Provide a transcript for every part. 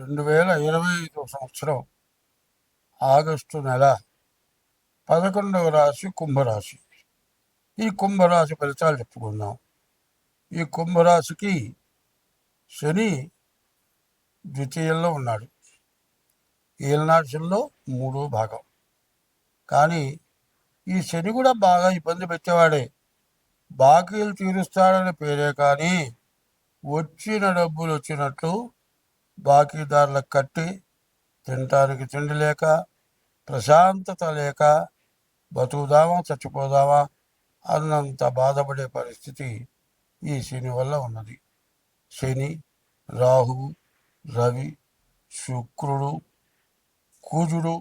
రెండు వేల ఇరవై ఐదో సంవత్సరం ఆగస్టు నెల పదకొండవ రాశి కుంభరాశి. ఈ కుంభరాశి ఫలితాలు చెప్పుకుందాం. ఈ కుంభరాశికి శని ద్వితీయంలో ఉన్నాడు. ఏలనాశంలో మూడో భాగం. కానీ ఈ శని కూడా బాగా ఇబ్బంది పెట్టేవాడే. బాకీలు తీరుస్తాడని పేరే కానీ వచ్చిన డబ్బులు వచ్చినట్లు బాకీదారులకు కట్టి తినటానికి తిండి లేక ప్రశాంతత లేక బతుకుదామా చచ్చిపోదామా అన్నంత బాధపడే పరిస్థితి ఈ శని వల్ల ఉన్నది. శని రాహువు రవి శుక్రుడు కూజుడు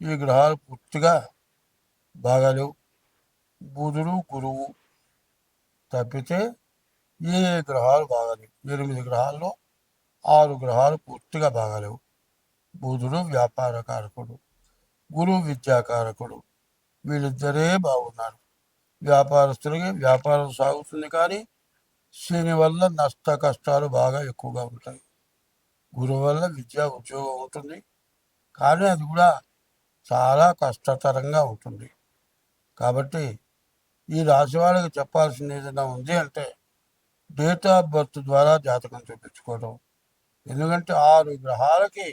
ఈ గ్రహాలు పూర్తిగా బాగాలేవు. బుధుడు గురువు తప్పితే ఏ గ్రహాలు బాగాలేవు. ఎనిమిది గ్రహాల్లో ఆరు గ్రహాలు పూర్తిగా బాగాలేవు. బుధుడు వ్యాపార కారకుడు గురువు విద్యాకారకుడు వీళ్ళిద్దరే బాగున్నారు. వ్యాపారస్తులకి వ్యాపారం సాగుతుంది కానీ శని వల్ల నష్ట కష్టాలు బాగా ఎక్కువగా ఉంటాయి. గురువు వల్ల విద్యా ఉద్యోగం ఉంటుంది కానీ అది కూడా చాలా కష్టతరంగా ఉంటుంది. కాబట్టి ఈ రాశి వాళ్ళకి చెప్పాల్సింది ఏదైనా ఉంది అంటే డేట్ ఆఫ్ బర్త్ ద్వారా జాతకం చూపించుకోవడం ఎందుకంటే ఆరు గ్రహాలకి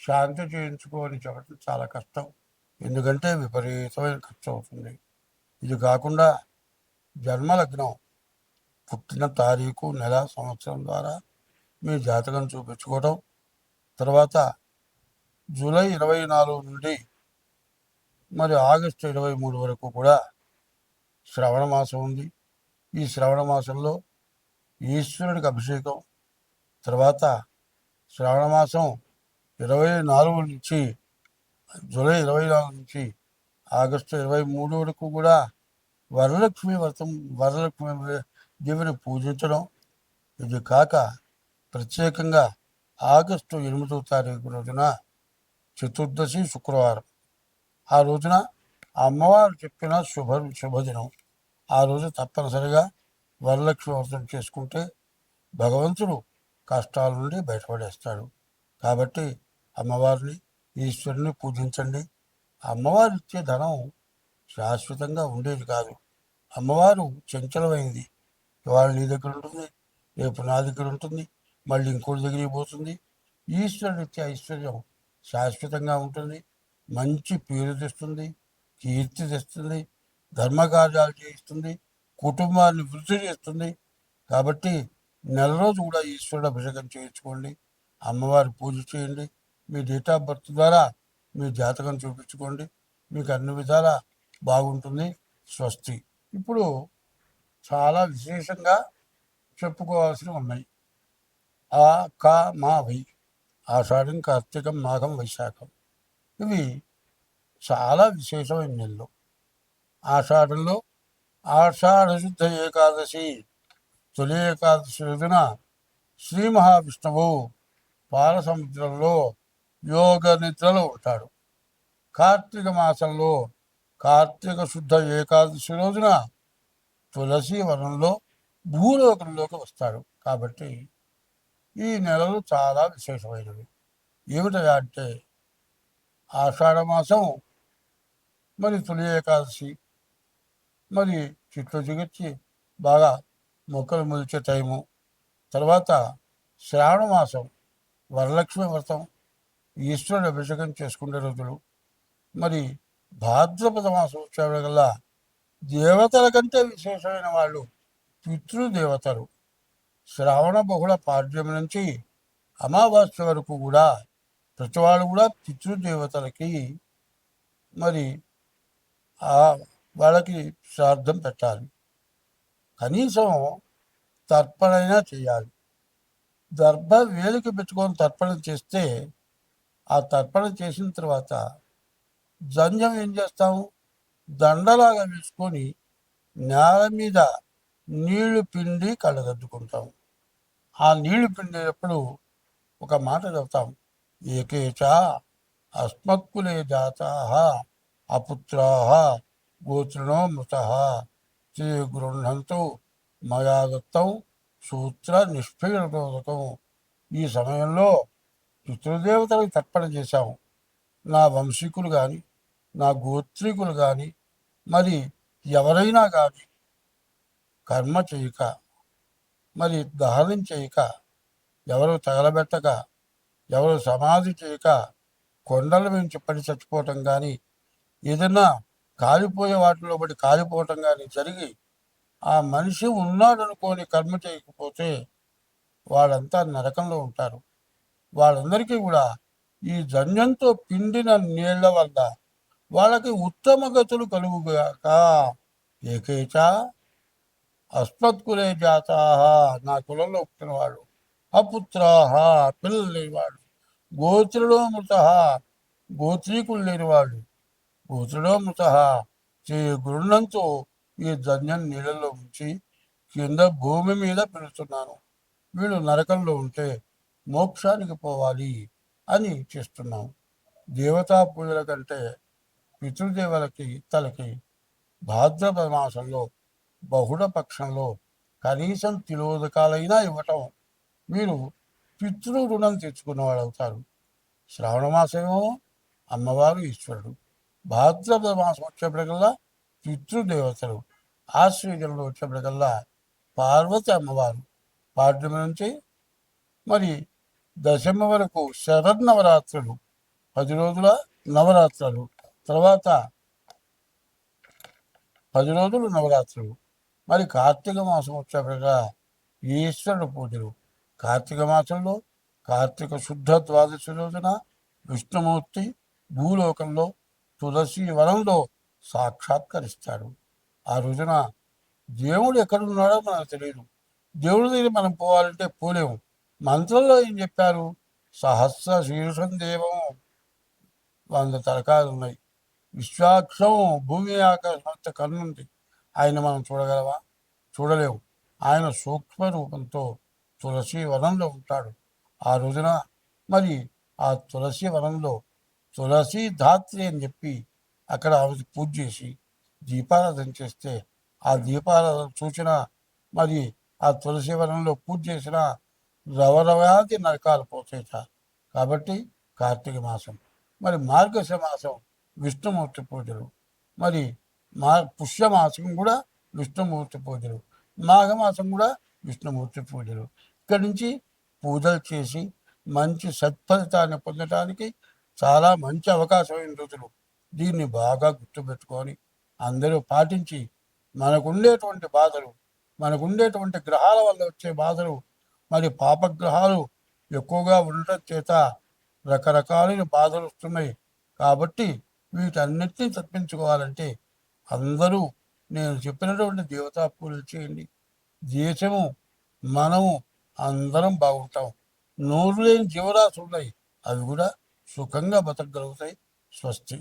శాంతి చేయించుకోని చెప్పడం చాలా కష్టం. ఎందుకంటే విపరీతమైన ఖర్చు అవుతుంది. ఇది కాకుండా జన్మలగ్నం పుట్టిన తారీఖు నెల సంవత్సరం ద్వారా మీ జాతకం చూపించుకోవడం. తర్వాత జూలై ఇరవై నాలుగు నుండి మరి ఆగస్టు ఇరవై మూడు వరకు కూడా శ్రవణ మాసం ఉంది. ఈ శ్రవణ మాసంలో ఈశ్వరుడికి అభిషేకం తర్వాత శ్రావణ మాసం ఇరవై నాలుగు నుంచి జూలై ఇరవై నాలుగు నుంచి ఆగస్టు ఇరవై మూడు వరకు కూడా వరలక్ష్మి వ్రతం వరలక్ష్మి దేవిని పూజించడం. ఇది కాక ప్రత్యేకంగా ఆగస్టు ఎనిమిదవ తారీఖు రోజున చతుర్దశి శుక్రవారం. ఆ రోజున అమ్మవారు చెప్పిన శుభ శుభదినం. ఆ రోజు తప్పనిసరిగా వరలక్ష్మి వ్రతం చేసుకుంటే భగవంతుడు కష్టాల నుండి బయటపడేస్తాడు. కాబట్టి అమ్మవారిని ఈశ్వరుని పూజించండి. అమ్మవారు ఇచ్చే ధనం శాశ్వతంగా ఉండేది కాదు. అమ్మవారు చంచలమైంది. ఇవాళ నీ దగ్గర ఉంటుంది రేపు నా దగ్గర ఉంటుంది మళ్ళీ ఇంకోటి దగ్గరికి పోతుంది. ఈశ్వరుడు ఇచ్చే ఐశ్వర్యం శాశ్వతంగా ఉంటుంది. మంచి పేరు తెస్తుంది కీర్తి తెస్తుంది ధర్మకార్యాలు చేయిస్తుంది కుటుంబాన్ని వృద్ధి చేస్తుంది. కాబట్టి నెల రోజు కూడా ఈశ్వరుడు అభిషేకం చేయించుకోండి. అమ్మవారి పూజ చేయండి. మీ డేట్ ఆఫ్ బర్త్ ద్వారా మీ జాతకం చూపించుకోండి. మీకు అన్ని విధాల బాగుంటుంది. స్వస్తి. ఇప్పుడు చాలా విశేషంగా చెప్పుకోవాల్సినవి ఉన్నాయి. ఆ కా మా వై. ఆషాఢం కార్తీకం మాఘం వైశాఖం. ఇవి చాలా విశేషమైన నెలలు. ఆషాఢంలో ఆషాఢ శుద్ధ ఏకాదశి. తొలి ఏకాదశి రోజున శ్రీ మహావిష్ణువు పాలసముద్రంలో యోగ నిద్రలో ఉంటాడు. కార్తీక మాసంలో కార్తీక శుద్ధ ఏకాదశి రోజున తులసి వనంలో భూలోకంలోకి వస్తాడు. కాబట్టి ఈ నెలలు చాలా విశేషమైనవి. ఏమిటయా అంటే ఆషాఢ మాసం మరి తొలి ఏకాదశి మరి చిట్లు చిగిచ్చి బాగా మొక్కలు మొలిచే టైము. తర్వాత శ్రావణ మాసం వరలక్ష్మి వ్రతం ఈశ్వరుడు అభిషేకం చేసుకునే రోజులు. మరి భాద్రపద మాసం వచ్చేవరకల్లా దేవతల కంటే విశేషమైన వాళ్ళు పితృదేవతలు. శ్రావణ బహుళ పాడ్యం నుంచి అమావాస్య వరకు కూడా ప్రతి వాళ్ళు కూడా పితృదేవతలకి మరి ఆ వాళ్ళకి శ్రాద్ధం పెట్టాలి. కనీసం తర్పణైనా చేయాలి. దర్భ వేలికి పెట్టుకొని తర్పణం చేస్తే ఆ తర్పణం చేసిన తర్వాత జంజం ఏం చేస్తాము? దండలాగా వేసుకొని నేల మీద నీళ్ళు పిండి కళ్ళదద్దుకుంటాం ఆ నీళ్ళు పిండేటప్పుడు ఒక మాట చెప్తాం. ఏకేచ అస్మత్కులే జాతా అపుత్రా గోత్రణో మృత గృహంతు మయా దత్తం సూత్ర నిష్పీడనోదకం ఈ సమయంలో పితృదేవతలకు తర్పణ చేశాము నా వంశీకులు కానీ నా గోత్రికులు కానీ మరి ఎవరైనా కానీ కర్మ చేయక మరి దహనం చేయక ఎవరు తగలబెట్టక ఎవరు సమాధి చేయక కొండల నుంచి పడి చచ్చిపోవటం కానీ ఏదైనా కాలిపోయే వాటిలో బట్టి కాలిపోవటం కానీ జరిగి ఆ మనిషి ఉన్నాడనుకోని కర్మ చేయకపోతే వాళ్ళంతా నరకంలో ఉంటారు. వాళ్ళందరికీ కూడా ఈ జన్యంతో పిండిన నీళ్ళ వల్ల వాళ్ళకి ఉత్తమ గతులు కలుగుగాక. ఏకైచ అస్మత్కులే జాతా నా కులంలో పుట్టినవాడు అపుత్రాహ పిల్లలు లేనివాడు గోత్రులో మృత గోత్రీకులు లేనివాడు గోత్రులో చే గురుణంతో ఈ ధన్యం నీళ్ళలో ఉంచి కింద భూమి మీద పెడుతున్నాను. వీళ్ళు నరకంలో ఉంటే మోక్షానికి పోవాలి అని చేస్తున్నాం. దేవతా పూజల కంటే పితృదేవులకి తలకి భాద్రపద మాసంలో బహుళ పక్షంలో కనీసం తిలోదకాలైనా ఇవ్వటం మీరు పితృ రుణం తెచ్చుకున్నవాడు అవుతారు శ్రావణ మాసమేమో అమ్మవారు ఈశ్వరుడు. భాద్రపద మాసం వచ్చేప్పటికల్లా పితృదేవతలు ఆశ్వీజంలో వచ్చేప్పటికల్లా పార్వతి అమ్మవారు పాడ్యమి నుంచి మరి దశమ వరకు శరన్నవరాత్రులు పది రోజుల నవరాత్రులు తర్వాత పది రోజులు నవరాత్రులు. మరి కార్తీక మాసం వచ్చేప్పటిగా ఈశ్వరుడు పూజలు. కార్తీక మాసంలో కార్తీక శుద్ధ ద్వాదశి రోజున విష్ణుమూర్తి భూలోకంలో తులసి వనంలో సాక్షాత్కరిస్తాడు. ఆ రోజున దేవుడు ఎక్కడున్నాడో మనకు తెలియదు. దేవుడి దగ్గర మనం పోవాలంటే పోలేము. మంత్రంలో ఏం చెప్పారు? సహస్ర శీర్షం దేవం వంద తరకాలు ఉన్నాయి. విశ్వాక్షం భూమి ఆకాశం అంత కన్నుంది. ఆయన మనం చూడగలవా చూడలేము. ఆయన సూక్ష్మ రూపంతో తులసి వనంలో ఉంటాడు. ఆ రోజున మరి ఆ తులసి వనంలో తులసి ధాత్రి అని చెప్పి అక్కడ ఆమె పూజ చేసి దీపారాధన చేస్తే ఆ దీపారాధన చూసిన మరి ఆ తులసి వనంలో పూజ చేసిన రవరవాది నరకాలు పోతాయిట కాబట్టి కార్తీక మాసం మరి మార్గశ మాసం విష్ణుమూర్తి పూజలు మరి మా పుష్యమాసం కూడా విష్ణుమూర్తి పూజలు మాఘమాసం కూడా విష్ణుమూర్తి పూజలు. ఇక్కడి నుంచి పూజలు చేసి మంచి సత్ఫలితాన్ని పొందటానికి చాలా మంచి అవకాశమైన రోజులు దీన్ని బాగా గుర్తుపెట్టుకొని అందరూ పాటించి మనకుండేటువంటి బాధలు మనకుండేటువంటి గ్రహాల వల్ల వచ్చే బాధలు మరి పాపగ్రహాలు ఎక్కువగా ఉండటం చేత రకరకాలైన బాధలు వస్తున్నాయి. కాబట్టి వీటన్నిటిని తప్పించుకోవాలంటే అందరూ నేను చెప్పినటువంటి దేవతా పూజలు చేయండి. దేశము మనము అందరం బాగుంటాం. నోరు లేని జీవరాశులు ఉన్నాయి అవి కూడా సుఖంగా బతకగలుగుతాయి స్వస్తి